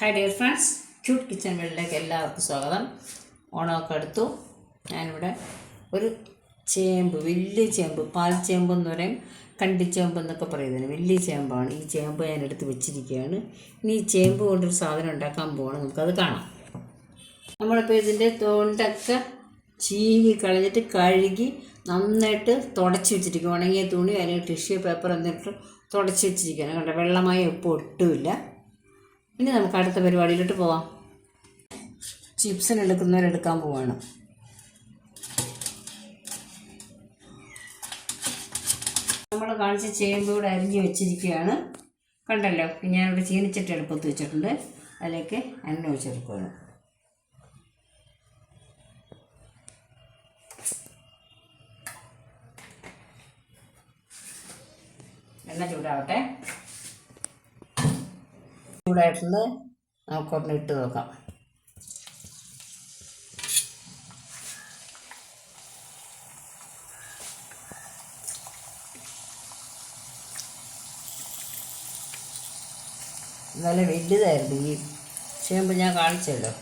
Hi dear friends cute kitchen വേൾഡിലേക്ക് എല്ലാവർക്കും സ്വാഗതം. ഓണമൊക്കെ എടുത്തു ഞാനിവിടെ ഒരു ചേമ്പ് വലിയ ചേമ്പ് പാൽ ചേമ്പ് എന്ന് പറയും. കണ്ടിച്ചേമ്പ് എന്നൊക്കെ പറയുന്നതിന് വലിയ ചേമ്പാണ്. ഈ ചേമ്പ് ഞാൻ എടുത്ത് വെച്ചിരിക്കുകയാണ്. ഇനി ഈ ചേമ്പ് കൊണ്ടൊരു സാധനം ഉണ്ടാക്കാൻ പോകണം നമുക്കത് കാണാം. നമ്മളിപ്പോൾ ഇതിന്റെ തൊണ്ടൊക്കെ ചീവി കളഞ്ഞിട്ട് കഴുകി നന്നായിട്ട് തുടച്ച് വെച്ചിരിക്കും ഉണങ്ങിയ തുണി അല്ലെങ്കിൽ ടിഷ്യൂ പേപ്പർ എന്നിട്ട് തുടച്ച് വെച്ചിരിക്കുകയാണ്. കണ്ടോ? വെള്ളമായി ഉപ്പ് ഒട്ടുമില്ല. ഇനി നമുക്ക് അടുത്ത പരിപാടിയിലോട്ട് പോവാം. ചിപ്സിന് എടുക്കുന്നവരെടുക്കാൻ പോവാണ്. നമ്മൾ കാണിച്ച ചേമ്പൂടെ അരിഞ്ഞ് വെച്ചിരിക്കുകയാണ്. കണ്ടല്ലോ? ഞാനിവിടെ ചീനിച്ചിട്ട് എളുപ്പത്ത് വെച്ചിട്ടുണ്ട്. അതിലേക്ക് എണ്ണ ഒഴിച്ചെടുക്കുകയാണ്. എണ്ണ ചൂടാവട്ടെ. ചൂടായിട്ടുണ്ട് നമുക്കൊന്ന് ഇട്ട് നോക്കാം. നല്ല വലുതായിരുന്നു. ഈ ചേമ്പ് ഞാൻ കാണിച്ചല്ലോ.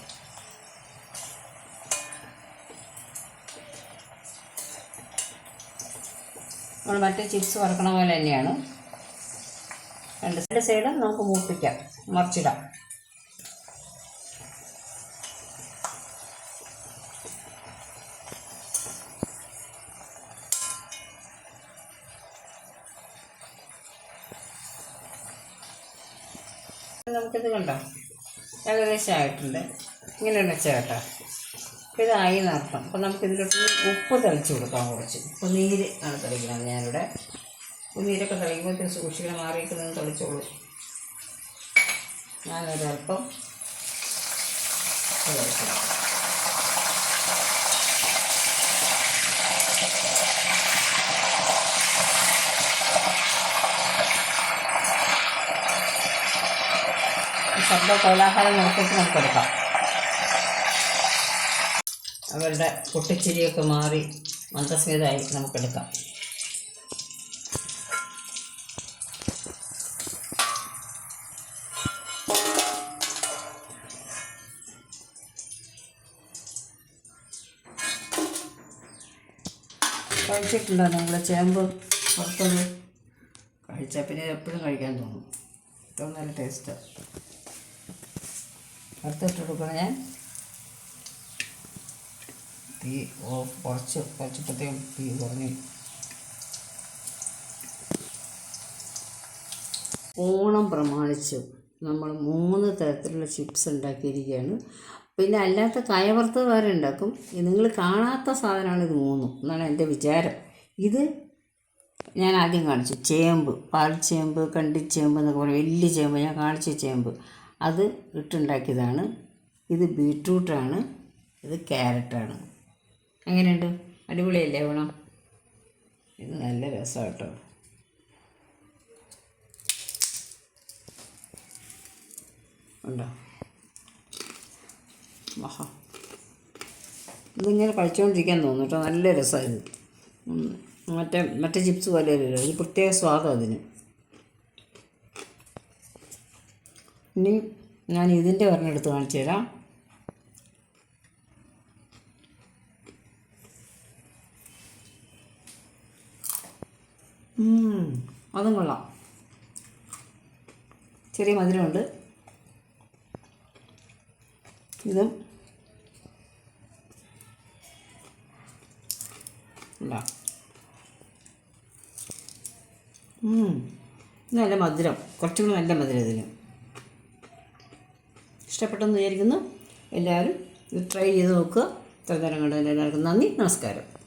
നമ്മൾ മറ്റേ ചിപ്സ് വറക്കണ പോലെ തന്നെയാണ്. രണ്ട് സൈഡ് നമുക്ക് മൂപ്പിക്കാം. മറിച്ചിടാം. നമുക്കിത് കണ്ടോ? ഏകദേശം ആയിട്ടുണ്ട്. ഇങ്ങനെ വെച്ചാൽ കേട്ടോ. ഇതായി നടത്തണം അപ്പോൾ നമുക്കിതിലോട്ട് ഉപ്പ് തളിച്ച് കൊടുക്കാം കുറച്ച്. ഉപ്പ് നീര് ആണ് തളിക്കുന്നത് ഞാനിവിടെ. നീരൊക്കെ തെളിക്കുമ്പോൾ സൂക്ഷിക്കണം മാറിയിട്ട് നിന്ന് തെളിച്ചോളൂ ഞാനൊരല്പം തെളിക്കണം ശബ്ദ കോലാഹലം നോക്കിയിട്ട് നമുക്ക് എടുക്കാം. അവരുടെ പൊട്ടിച്ചിരിയൊക്കെ മാറി മന്ദസ്മിതമായി നമുക്കെടുക്കാം. കഴിച്ചിട്ടുണ്ടോ നമ്മളെ ചേമ്പ് പുറത്തത് കഴിച്ചാൽ പിന്നെ എപ്പോഴും കഴിക്കാൻ തോന്നും. ഏറ്റവും നല്ല ടേസ്റ്റാണ് അടുത്തിട്ട് കൊടുക്കണം ഞാൻ. തീ ഓഫ് കുറച്ച് കുറച്ചപ്പോഴത്തേക്കും തീ കുറഞ്ഞു. ഓണം പ്രമാണിച്ച് നമ്മൾ മൂന്ന് തരത്തിലുള്ള ചിപ്സ് ഉണ്ടാക്കിയിരിക്കുകയാണ്. പിന്നെ അല്ലാത്ത കായവറുത്തത് വേറെ ഉണ്ടാക്കും. നിങ്ങൾ കാണാത്ത സാധനമാണ് ഇത് മൂന്നും. എന്നാണ് എന്റെ വിചാരം. ഇത് ഞാൻ ആദ്യം കാണിച്ചു. ചേമ്പ് പാൽച്ചേമ്പ് കണ്ടിച്ചേമ്പ് എന്നൊക്കെ പറയും. വലിയ ചേമ്പ്. ഞാൻ കാണിച്ച ചേമ്പ്. അത് ഇട്ടുണ്ടാക്കിയതാണ്. ഇത് ബീട്രൂട്ടാണ്. ഇത് ക്യാരറ്റാണ്. അങ്ങനെയുണ്ട് അടിപൊളിയല്ലേ വേണം ഇത് നല്ല രസമാണ് കേട്ടോ ഉണ്ടോ? ആഹാ. ഇതിങ്ങനെ കഴിച്ചുകൊണ്ടിരിക്കാൻ തോന്നും നല്ല രസമായിരുന്നു. മറ്റേ മറ്റേ ചിപ്സ് പോലെ ഒരു പ്രത്യേക സ്വാദം അതിന്. ഇനി ഞാൻ ഇതിന്റെ ഒരെണ്ണം എടുത്ത് കാണിച്ചു തരാം. അതും കൊള്ളാം. ചെറിയ മധുരമുണ്ട്. ഇതും ഉണ്ടാ നല്ല മധുരം. കുറച്ചും കൂടി നല്ല മധുരം ഇതിന്. ഇഷ്ടപ്പെട്ടെന്ന് വിചാരിക്കുന്നു. എല്ലാവരും ഇത് ട്രൈ ചെയ്ത് നോക്കുക. ഇത്ര നേരം കണ്ടതിന് എല്ലാവർക്കും നന്ദി. നമസ്കാരം.